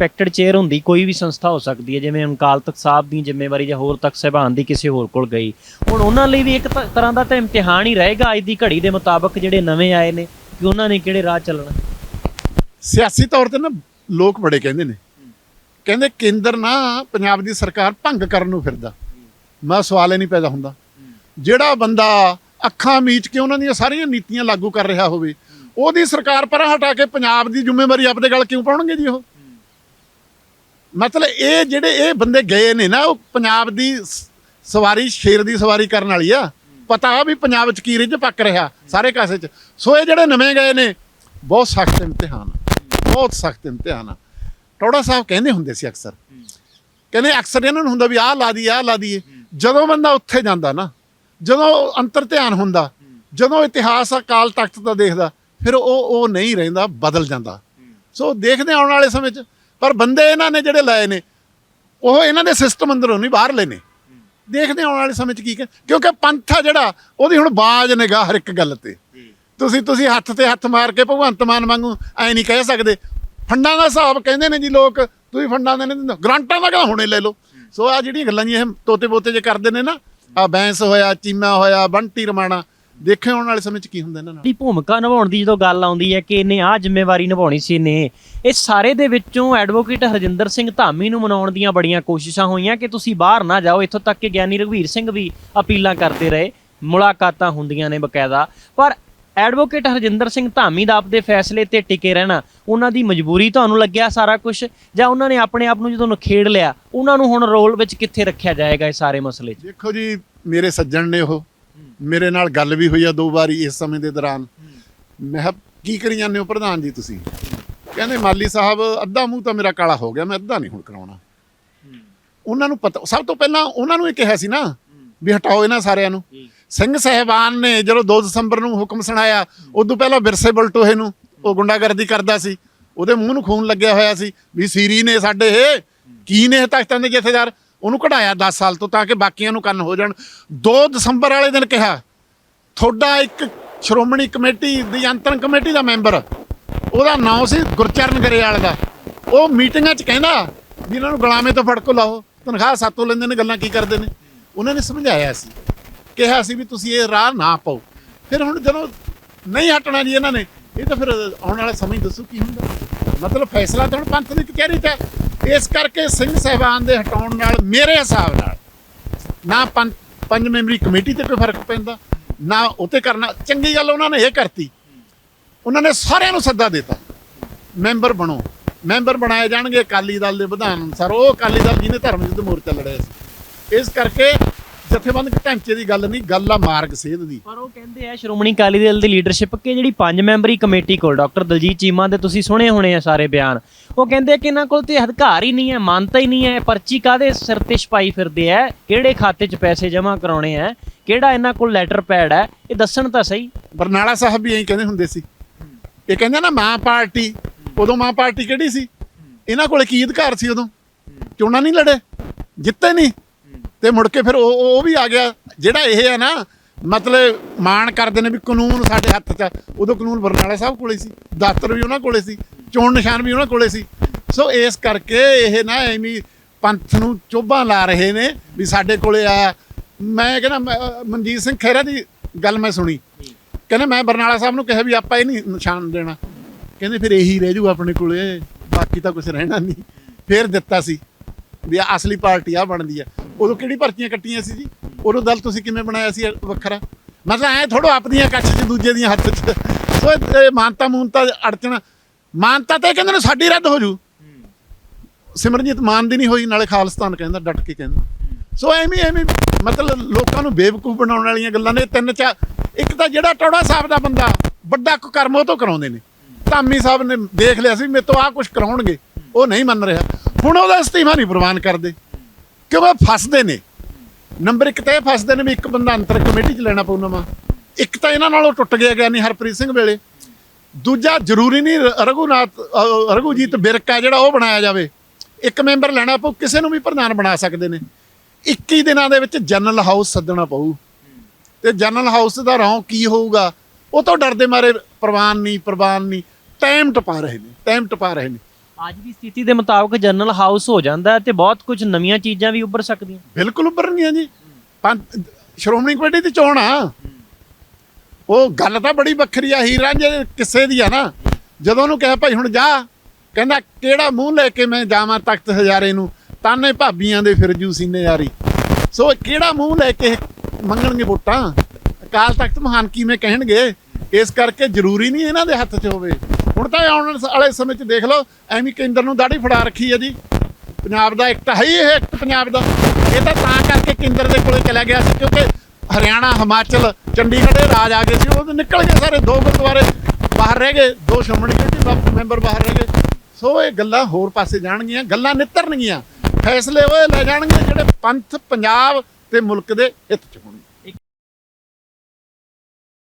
Respected chair ਹੁੰਦੀ, ਕੋਈ ਵੀ ਸੰਸਥਾ ਹੋ ਸਕਦੀ ਹੈ, ਜਿਵੇਂ ਅਕਾਲ ਤਖਤ ਸਾਹਿਬ ਦੀ ਜ਼ਿੰਮੇਵਾਰੀ ਜਾਂ ਹੋਰ ਤਖਤ ਸਾਹਿਬਾਨ ਦੀ ਕਿਸੇ ਹੋਰ ਕੋਲ ਗਈ। ਹੁਣ ਉਹਨਾਂ ਲਈ ਵੀ ਇੱਕ ਤਰ੍ਹਾਂ ਦਾ ਤਾਂ ਇਮਤਿਹਾਨ ਹੀ ਰਹੇਗਾ ਅੱਜ ਦੀ ਘੜੀ ਦੇ ਮੁਤਾਬਕ ਜਿਹੜੇ ਨਵੇਂ ਆਏ ਨੇ, ਕਿ ਉਹਨਾਂ ਨੇ ਕਿਹੜੇ ਰਾਹ ਚੱਲਣਾ। ਸਿਆਸੀ ਤੌਰ ਤੇ ਨਾ ਲੋਕ ਬੜੇ ਕਹਿੰਦੇ ਨੇ। ਕਹਿੰਦੇ ਕੇਂਦਰ ਨਾ ਪੰਜਾਬ ਦੀ ਸਰਕਾਰ ਭੰਗ ਕਰਨ ਨੂੰ ਫਿਰਦਾ। ਮੈਂ ਸਵਾਲ ਹੀ ਨਹੀਂ ਪੈਦਾ ਹੁੰਦਾ। ਜਿਹੜਾ ਬੰਦਾ ਅੱਖਾਂ ਮੀਚ ਕੇ ਉਹਨਾਂ ਦੀਆਂ ਸਾਰੀਆਂ ਨੀਤੀਆਂ ਲਾਗੂ ਕਰ ਰਿਹਾ ਹੋਵੇ, ਉਹਦੀ ਸਰਕਾਰ ਪਰਾਂ ਹਟਾ ਕੇ ਪੰਜਾਬ ਦੀ ਜ਼ਿੰਮੇਵਾਰੀ ਆਪਦੇ ਗੱਲ ਕਿਉਂ ਪਾਉਣਗੇ ਜੀ ਉਹ? ਮਤਲਬ ਇਹ ਜਿਹੜੇ ਇਹ ਬੰਦੇ ਗਏ ਨੇ ਨਾ ਉਹ ਪੰਜਾਬ ਦੀ ਸ- ਸਵਾਰੀ ਸ਼ੇਰ ਦੀ ਸਵਾਰੀ ਕਰਨ ਵਾਲੀ ਆ। ਪਤਾ ਆ ਵੀ ਪੰਜਾਬ ਚ ਕੀ ਰਿੱਝ ਪੱਕ ਰਿਹਾ ਸਾਰੇ ਕਾਸੇ ਚ। ਸੋ ਇਹ ਜਿਹੜੇ ਨਵੇਂ ਗਏ ਨੇ ਬਹੁਤ ਸਖਤ ਇਮਤਿਹਾਨ ਆ, ਬਹੁਤ ਸਖਤ ਇਮਤਿਹਾਨ ਆ। ਟੋੜਾ ਸਾਹਿਬ ਕਹਿੰਦੇ ਹੁੰਦੇ ਸੀ ਅਕਸਰ। ਕਹਿੰਦੇ ਅਕਸਰ ਇਹਨਾਂ ਨੂੰ ਹੁੰਦਾ ਵੀ ਆਹ ਲਾ ਦੀ ਆਹ ਲਾ ਦੀਏ ਜਦੋਂ ਬੰਦਾ ਉੱਥੇ ਜਾਂਦਾ ਨਾ ਜਦੋਂ ਅੰਤਰ ਧਿਆਨ ਹੁੰਦਾ ਜਦੋਂ ਇਤਿਹਾਸ ਅਕਾਲ ਤਖਤ ਦਾ ਦੇਖਦਾ ਫਿਰ ਉਹ ਉਹ ਨਹੀਂ ਰਹਿੰਦਾ ਬਦਲ ਜਾਂਦਾ। ਸੋ ਦੇਖਦੇ ਹਾਂ ਆਉਣ ਵਾਲੇ ਸਮੇਂ 'ਚ ਪਰ ਬੰਦੇ ਇਹਨਾਂ ਨੇ ਜਿਹੜੇ ਲਏ ਨੇ, ਉਹ ਇਹਨਾਂ ਦੇ ਸਿਸਟਮ ਅੰਦਰੋਂ ਨਹੀਂ, ਬਾਹਰ ਨੇ। ਦੇਖਦੇ ਆਉਣ ਵਾਲੇ ਸਮੇਂ 'ਚ ਕੀ ਕਰ ਕਿਉਂਕਿ ਪੰਥ ਆ ਜਿਹੜਾ, ਉਹਦੀ ਹੁਣ ਬਾਜ ਨਿਗਾਹ ਹਰ ਇੱਕ ਗੱਲ ਤੇ। ਤੁਸੀਂ ਤੁਸੀਂ ਹੱਥ ਤੇ ਹੱਥ ਮਾਰ ਕੇ ਭਗਵੰਤ ਮਾਨ ਵਾਂਗੂ ਐ ਨਹੀਂ ਕਹਿ ਸਕਦੇ। ਫੰਡਾਂ ਦਾ ਹਿਸਾਬ ਕਹਿੰਦੇ ਨੇ ਜੀ ਲੋਕ, ਤੁਸੀਂ ਫੰਡਾਂ ਦੇ ਨਹੀਂ ਦਿੰਦੇ। ਗਰੰਟਾਂ ਦਾ ਕਹਿੰਦਾ ਹੁਣੇ ਲੈ ਲਓ। ਸੋ ਆ ਜਿਹੜੀਆਂ ਗੱਲਾਂ ਜੀ ਇਹ ਤੋਤੇ ਬੋਤੇ ਜੇ ਕਰਦੇ ਨੇ ਨਾ ਆ ਬੈਂਸ ਹੋਇਆ, ਚੀਮਾ ਹੋਇਆ, ਬੰਟੀ ਰਮਾਣਾ ਦੇਖੇ ਆਉਣ ਵਾਲੇ ਸਮੇਂ 'ਚ ਕੀ ਹੁੰਦਾ ਇਹਨਾਂ ਨਾਲ? ਦੀ ਭੂਮਿਕਾ ਨਿਭਾਉਣ ਦੀ ਜਦੋਂ ਗੱਲ ਆਉਂਦੀ ਹੈ ਕਿ ਇਹਨੇ ਆਹ ਜ਼ਿੰਮੇਵਾਰੀ ਨਿਭਾਉਣੀ ਸੀ ਇਹਨੇ ਇਹ ਸਾਰੇ ਦੇ ਵਿੱਚੋਂ ਐਡਵੋਕੇਟ ਹਰਜਿੰਦਰ ਸਿੰਘ ਧਾਮੀ ਨੂੰ ਮਨਾਉਣ ਦੀਆਂ ਬੜੀਆਂ ਕੋਸ਼ਿਸ਼ਾਂ ਹੋਈਆਂ ਕਿ ਤੁਸੀਂ ਬਾਹਰ ਨਾ ਜਾਓ ਇੱਥੋਂ ਤੱਕ ਕਿ ਗਿਆਨੀ ਰਘਵੀਰ ਸਿੰਘ ਵੀ ਅਪੀਲਾਂ ਕਰਦੇ ਰਹੇ ਮੁਲਾਕਾਤਾਂ ਹੁੰਦੀਆਂ ਨੇ ਬਕਾਇਦਾ। ਪਰ ਐਡਵੋਕੇਟ ਹਰਜਿੰਦਰ ਸਿੰਘ ਧਾਮੀ ਦਾ ਆਪਦੇ ਫੈਸਲੇ ਤੇ ਟਿਕੇ ਰਹਿਣਾ ਉਹਨਾਂ ਦੀ ਮਜਬੂਰੀ ਤੁਹਾਨੂੰ ਲੱਗਿਆ ਸਾਰਾ ਕੁਝ ਜਾਂ ਉਹਨਾਂ ਨੇ ਆਪਣੇ ਆਪ ਨੂੰ ਜਦੋਂ ਨਖੇੜ ਲਿਆ ਉਹਨਾਂ ਨੂੰ ਹੁਣ ਰੋਲ ਵਿੱਚ ਕਿੱਥੇ ਰੱਖਿਆ ਜਾਏਗਾ ਇਹ ਸਾਰੇ ਮਸਲੇ 'ਚ? ਦੇਖੋ ਜੀ ਮੇਰੇ ਸੱਜਣ ਨੇ ਉਹ ਮੇਰੇ ਨਾਲ ਗੱਲ ਵੀ ਹੋਈ ਆ ਦੋ ਵਾਰੀ ਇਸ ਸਮੇਂ ਦੇ ਦੌਰਾਨ। ਮੈਂ ਕਿਹਾ ਕੀ ਕਰੀ ਜਾਂਦੇ ਹੋ ਪ੍ਰਧਾਨ ਜੀ ਤੁਸੀਂ? ਕਹਿੰਦੇ ਮਾਲੀ ਸਾਹਿਬ ਅੱਧਾ ਮੂੰਹ ਤਾਂ ਮੇਰਾ ਕਾਲਾ ਹੋ ਗਿਆ ਮੈਂ ਅੱਧਾ ਨਹੀਂ ਹੁਣ ਕਰਾਉਣਾ। ਉਹਨਾਂ ਨੂੰ ਪਤਾ ਸਭ ਤੋਂ ਪਹਿਲਾਂ ਉਹਨਾਂ ਨੂੰ ਇਹ ਕਿਹਾ ਸੀ ਨਾ ਵੀ ਹਟਾਓ ਇਹਨਾਂ ਸਾਰਿਆਂ ਨੂੰ। ਸਿੰਘ ਸਹਿਬਾਨ ਨੇ ਜਦੋਂ 2 ਦਸੰਬਰ ਨੂੰ ਹੁਕਮ ਸੁਣਾਇਆ ਉਦੋਂ ਪਹਿਲਾਂ ਵਿਰਸੇ ਬਲਟੋਹੇ ਨੂੰ ਉਹ ਗੁੰਡਾਗਰਦੀ ਕਰਦਾ ਸੀ। ਉਹਦੇ ਮੂੰਹ ਨੂੰ ਖੂਨ ਲੱਗਿਆ ਹੋਇਆ ਸੀ ਵੀ ਸੀਰੀ ਨੇ ਸਾਡੇ ਇਹ ਕੀ ਨੇ ਤਖਤਾਂ ਦੇ ਜਥੇਦਾਰ? ਉਹਨੂੰ ਕਢਾਇਆ 10 ਸਾਲ ਤੋਂ ਤਾਂ ਕਿ ਬਾਕੀਆਂ ਨੂੰ ਕੰਨ ਹੋ ਜਾਣ। 2 ਦਸੰਬਰ ਵਾਲੇ ਦਿਨ ਕਿਹਾ, ਤੁਹਾਡਾ ਇੱਕ ਸ਼੍ਰੋਮਣੀ ਕਮੇਟੀ ਦੀ ਅੰਤਰਨ ਕਮੇਟੀ ਦਾ ਮੈਂਬਰ, ਉਹਦਾ ਨਾਮ ਸੀ ਗੁਰਚਰਨ ਗਰੇਵਾਲ ਦਾ। ਉਹ ਮੀਟਿੰਗਾਂ 'ਚ ਕਹਿੰਦਾ ਵੀ ਇਹਨਾਂ ਨੂੰ ਗੁਲਾਮੇ ਤੋਂ ਫੜ ਕੋ ਲਾਓ, ਤਨਖਾਹ ਸਾਤੋਂ ਲੈਂਦੇ ਨੇ, ਗੱਲਾਂ ਕੀ ਕਰਦੇ ਨੇ? ਉਹਨਾਂ ਨੇ ਸਮਝਾਇਆ ਸੀ। ਕਿਹਾ ਸੀ ਵੀ ਤੁਸੀਂ ਇਹ ਰਾਹ ਨਾ ਪਾਓ। ਫਿਰ ਹੁਣ ਜਦੋਂ ਨਹੀਂ ਹਟਣਾ ਜੀ ਇਹਨਾਂ ਨੇ, ਇਹ ਤਾਂ ਫਿਰ ਆਉਣ ਵਾਲਾ ਸਮਾਂ ਹੀ ਦੱਸੋ ਕੀ ਹੁੰਦਾ। ਮਤਲਬ ਫੈਸਲਾ ਤਾਂ ਹੁਣ ਪੰਥ ਦੀ ਕਚਹਿਰੀ 'ਚ ਹੈ ਇਸ ਕਰਕੇ ਸਿੰਘ ਸਾਹਿਬਾਨ ਦੇ ਹਟਾਉਣ ਨਾਲ ਮੇਰੇ ਹਿਸਾਬ ਨਾਲ ਨਾ ਪੰਜ ਪੰਜ ਮੈਂਬਰੀ ਕਮੇਟੀ ਤੇ ਕੋਈ ਫ਼ਰਕ ਪੈਂਦਾ, ਨਾ ਉਤੇ ਕਰਨਾ। ਚੰਗੀ ਗੱਲ ਉਹਨਾਂ ਨੇ ਇਹ ਕਰਤੀ। ਉਹਨਾਂ ਨੇ ਸਾਰਿਆਂ ਨੂੰ ਸੱਦਾ ਦਿੱਤਾ। ਮੈਂਬਰ ਬਣੋ। ਮੈਂਬਰ ਬਣਾਏ ਜਾਣਗੇ ਅਕਾਲੀ ਦਲ ਦੇ ਵਿਧਾਨ ਅਨੁਸਾਰ। ਉਹ ਅਕਾਲੀ ਦਲ ਜਿਹਨੇ ਧਰਮ ਯੁੱਧ ਮੋਰਚਾ ਲੜਿਆ ਸੀ। ਇਸ ਕਰਕੇ ਜਥੇਬੰਦਕ ਢਾਂਚੇ ਦੀ ਗੱਲ ਨਹੀਂ ਗੱਲ ਆ ਮਾਰਗ ਸੇਧ ਦੀ। ਪਰ ਉਹ ਕਹਿੰਦੇ ਆ ਸ਼੍ਰੋਮਣੀ ਅਕਾਲੀ ਦਲ ਦੀ ਲੀਡਰਸ਼ਿਪ ਕਿ ਜਿਹੜੀ ਪੰਜ ਮੈਂਬਰੀ ਕਮੇਟੀ ਕੋਲ ਡਾਕਟਰ ਦਲਜੀਤ ਚੀਮਾ ਦੇ ਤੁਸੀਂ ਸੁਣੇ ਹੋਣੇ ਆ ਸਾਰੇ ਬਿਆਨ ਉਹ ਕਹਿੰਦੇ ਕਿ ਇਹਨਾਂ ਕੋਲ ਤੇ ਅਧਿਕਾਰ ਹੀ ਨਹੀਂ ਹੈ ਮਾਨਤਾ ਹੀ ਨਹੀਂ ਹੈ ਪਰਚੀ ਕਾਦੇ ਸਿਰ ਤੇ ਛਪਾਈ ਫਿਰਦੇ ਆ ਕਿਹੜੇ ਖਾਤੇ 'ਚ ਪੈਸੇ ਜਮ੍ਹਾਂ ਕਰਾਉਣੇ ਆ ਕਿਹੜਾ ਇਹਨਾਂ ਕੋਲ ਲੈਟਰ ਪੈਡ ਹੈ ਇਹ ਦੱਸਣ ਤਾਂ ਸਹੀ। ਬਰਨਾਲਾ ਸਾਹਿਬ ਵੀ ਐਂ ਕਹਿੰਦੇ ਹੁੰਦੇ ਸੀ। ਇਹ ਕਹਿੰਦੇ ਨਾ ਮਾਂ ਪਾਰਟੀ ਉਦੋਂ ਮਾਂ ਪਾਰਟੀ ਕਿਹੜੀ ਸੀ? ਇਹਨਾਂ ਕੋਲ ਕੀ ਅਧਿਕਾਰ ਸੀ ਉਦੋਂ? ਚੋਣਾਂ ਨਹੀਂ ਲੜੇ ਜਿੱਤੇ ਨਹੀਂ। ਤੇ ਮੁੜ ਕੇ ਫਿਰ ਉਹ ਉਹ ਵੀ ਆ ਗਿਆ। ਜਿਹੜਾ ਇਹ ਆ ਨਾ ਮਤਲਬ ਮਾਣ ਕਰਦੇ ਨੇ ਵੀ ਕਾਨੂੰਨ ਸਾਡੇ ਹੱਥ 'ਚ ਆ। ਉਦੋਂ ਕਾਨੂੰਨ ਬਰਨਾਲਾ ਸਾਹਿਬ ਕੋਲੇ ਸੀ। ਦਫ਼ਤਰ ਵੀ ਉਹਨਾਂ ਕੋਲੇ ਸੀ। ਚੋਣ ਨਿਸ਼ਾਨ ਵੀ ਉਹਨਾਂ ਕੋਲੇ ਸੀ। ਸੋ ਇਸ ਕਰਕੇ ਇਹ ਨਾ ਐਵੇਂ ਪੰਥ ਨੂੰ ਚੋਭਾਂ ਲਾ ਰਹੇ ਨੇ ਵੀ ਸਾਡੇ ਕੋਲੇ ਆ। ਮੈਂ ਕਹਿੰਦਾ ਮੈਂ, ਅਹ, ਮਨਜੀਤ ਸਿੰਘ ਖਹਿਰਾ ਦੀ ਗੱਲ ਮੈਂ ਸੁਣੀ। ਕਹਿੰਦੇ ਮੈਂ ਬਰਨਾਲਾ ਸਾਹਿਬ ਨੂੰ ਕਿਹਾ ਵੀ ਆਪਾਂ ਇਹ ਨਹੀਂ ਨਿਸ਼ਾਨ ਦੇਣਾ। ਕਹਿੰਦੇ ਫਿਰ ਇਹੀ ਰਹਿ ਜੂ ਆਪਣੇ ਕੋਲੇ। ਬਾਕੀ ਤਾਂ ਕੁਝ ਰਹਿਣਾ ਨਹੀਂ। ਫਿਰ ਦਿੱਤਾ ਸੀ ਵੀ ਆਹ ਅਸਲੀ ਪਾਰਟੀ ਆ ਬਣਦੀ ਆ। ਉਦੋਂ ਕਿਹੜੀ ਭਰਤੀਆਂ ਕੱਟੀਆਂ ਸੀ ਜੀ? ਉਦੋਂ ਦਲ ਤੁਸੀਂ ਕਿਵੇਂ ਬਣਾਇਆ ਸੀ ਵੱਖਰਾ? ਮਤਲਬ ਐ ਥੋੜੋ ਆਪਣੀਆਂ ਕੱਛ ਚ, ਦੂਜੇ ਦੀਆਂ ਹੱਥ ਚ। ਸੋ ਇਹ ਮਾਨਤਾ ਮੂਨਤਾ ਅੜਚਣ, ਮਾਨਤਾ ਤਾਂ ਇਹ ਕਹਿੰਦੇ ਨੇ ਸਾਡੀ ਰੱਦ ਹੋ ਜੂ। ਸਿਮਰਨਜੀਤ ਮਾਨ ਦੀ ਨਹੀਂ ਹੋਈ, ਨਾਲੇ ਖਾਲਸਤਾਨ ਕਹਿੰਦਾ, ਡਟ ਕੇ ਕਹਿੰਦਾ। ਸੋ ਐਵੇਂ ਐਵੇਂ ਮਤਲਬ ਲੋਕਾਂ ਨੂੰ ਬੇਵਕੂਫ ਬਣਾਉਣ ਵਾਲੀਆਂ ਗੱਲਾਂ ਨੇ, ਤਿੰਨ ਚਾਰ, ਇੱਕ ਤਾਂ ਜਿਹੜਾ ਟੌੜਾ ਸਾਹਿਬ ਦਾ ਬੰਦਾ, ਵੱਡਾ ਕਰਮ ਉਹ ਤੋਂ ਕਰਾਉਂਦੇ ਨੇ। ਧਾਮੀ ਸਾਹਿਬ ਨੇ ਦੇਖ ਲਿਆ ਸੀ, ਮੇਰੇ ਤੋਂ ਆਹ ਕੁਝ ਕਰਾਉਣਗੇ, ਉਹ ਨਹੀਂ ਮੰਨ ਰਿਹਾ। ਹੁਣ ਉਹਦਾ ਅਸਤੀਫਾ ਨਹੀਂ ਪ੍ਰਵਾਨ ਕਰਦੇ। ਕਿਉਂ ਫਸਦੇ ਨੇ? ਨੰਬਰ ਇੱਕ ਤਾਂ ਇਹ ਫਸਦੇ ਨੇ ਵੀ ਇੱਕ ਬੰਦਾ ਅੰਤਰ ਕਮੇਟੀ 'ਚ ਲੈਣਾ ਪਊ ਨਵਾਂ। ਇੱਕ ਤਾਂ ਇਹਨਾਂ ਨਾਲੋਂ ਟੁੱਟ ਗਿਆ ਗਿਆ ਨਹੀਂ ਹਰਪ੍ਰੀਤ ਸਿੰਘ ਵੇਲੇ। ਦੂਜਾ ਜ਼ਰੂਰੀ ਨਹੀਂ ਰਘੂਨਾਥ ਰਘੂਜੀਤ ਬਿਰਕ ਬਿਰਕਾ ਜਿਹੜਾ ਉਹ ਬਣਾਇਆ ਜਾਵੇ। ਇੱਕ ਮੈਂਬਰ ਲੈਣਾ ਪਊ, ਕਿਸੇ ਨੂੰ ਵੀ ਪ੍ਰਧਾਨ ਬਣਾ ਸਕਦੇ ਨੇ। 21 ਦਿਨਾਂ ਦੇ ਵਿੱਚ ਜਨਰਲ ਹਾਊਸ ਸੱਦਣਾ ਪਊ। ਤੇ ਜਨਰਲ ਹਾਊਸ ਦਾ ਰੌਂ ਕੀ ਹੋਊਗਾ? ਉਹ ਤੋਂ ਡਰਦੇ ਮਾਰੇ ਪ੍ਰਵਾਨ ਨਹੀਂ ਪ੍ਰਵਾਨ ਨਹੀਂ ਟਾਈਮ ਟਪਾ ਰਹੇ ਨੇ, ਟਾਈਮ ਟਪਾ ਰਹੇ ਨੇ। ਅੱਜ ਦੀ ਸਥਿਤੀ ਦੇ ਮੁਤਾਬਕ ਜਨਰਲ ਹਾਊਸ ਹੋ ਜਾਂਦਾ ਹੈ ਤੇ ਬਹੁਤ ਕੁਝ ਨਵੀਆਂ ਚੀਜ਼ਾਂ ਵੀ ਉੱਭਰ ਸਕਦੀਆਂ। ਬਿਲਕੁਲ ਉੱਭਰਨੀਆਂ ਜੀ। ਪੰਜ, ਸ਼੍ਰੋਮਣੀ ਕਮੇਟੀ ਦੀ ਚੋਣ ਆ। ਉਹ ਗੱਲ ਤਾਂ ਬੜੀ ਵੱਖਰੀ ਆ, ਹੀਰ ਰਾਂਝੇ ਦੇ ਦੀ ਆ ਨਾ। ਜਦੋਂ ਉਹਨੂੰ ਕਿਹਾ, ਭਾਈ ਹੁਣ ਜਾ। ਕਹਿੰਦਾ, ਕਿਹੜਾ ਮੂੰਹ ਲੈ ਕੇ ਮੈਂ ਜਾਵਾਂ ਤਖਤ ਹਜ਼ਾਰੇ ਨੂੰ? ਤਾਨੇ ਭਾਬੀਆਂ ਦੇ ਫਿਰ ਜੂ ਸੀਨੇ ਯਾਰੀ। ਸੋ ਕਿਹੜਾ ਮੂੰਹ ਲੈ ਕੇ ਮੰਗਣਗੇ ਵੋਟਾਂ? ਅਕਾਲ ਤਖਤ ਮਹਾਨ ਕਿਵੇਂ ਕਹਿਣਗੇ? ਇਸ ਕਰਕੇ ਜ਼ਰੂਰੀ ਨਹੀਂ ਇਹਨਾਂ ਦੇ ਹੱਥ 'ਚ ਹੋਵੇ। ਹੁਣ ਤਾਂ ਆਉਣ ਵਾਲੇ ਸਮੇਂ 'ਚ ਦੇਖ ਲਓ, ਐਵੇਂ ਕੇਂਦਰ ਨੂੰ ਦਾੜੀ ਫੜਾ ਰੱਖੀ ਹੈ ਜੀ। ਪੰਜਾਬ ਦਾ ਐਕਟ ਹੈ ਹੀ ਇਹ ਐਕਟ ਪੰਜਾਬ ਦਾ। ਇਹ ਤਾਂ ਤਾਂ ਕਰਕੇ ਕੇਂਦਰ ਦੇ ਕੋਲੇ ਚਲਾ ਗਿਆ ਸੀ ਕਿਉਂਕਿ ਹਰਿਆਣਾ, ਹਿਮਾਚਲ, ਚੰਡੀਗੜ੍ਹ ਦੇ ਰਾਜ ਆ ਗਏ ਸੀ। ਉਹ ਨਿਕਲ ਗਏ ਸਾਰੇ, ਦੋ ਗੁਰਦੁਆਰੇ ਬਾਹਰ ਰਹਿ ਗਏ, ਦੋ ਸ਼੍ਰੋਮਣੀ ਕਮੇਟੀ ਮੈਂਬਰ ਬਾਹਰ ਰਹਿ ਗਏ। ਸੋ ਇਹ ਗੱਲਾਂ ਹੋਰ ਪਾਸੇ ਜਾਣਗੀਆਂ, ਗੱਲਾਂ ਨਿੱਤਰਨਗੀਆਂ। ਫੈਸਲੇ ਉਹ ਲੈ ਜਾਣਗੇ ਜਿਹੜੇ ਪੰਥ, ਪੰਜਾਬ ਤੇ ਮੁਲਕ ਦੇ ਹਿੱਤ ਚ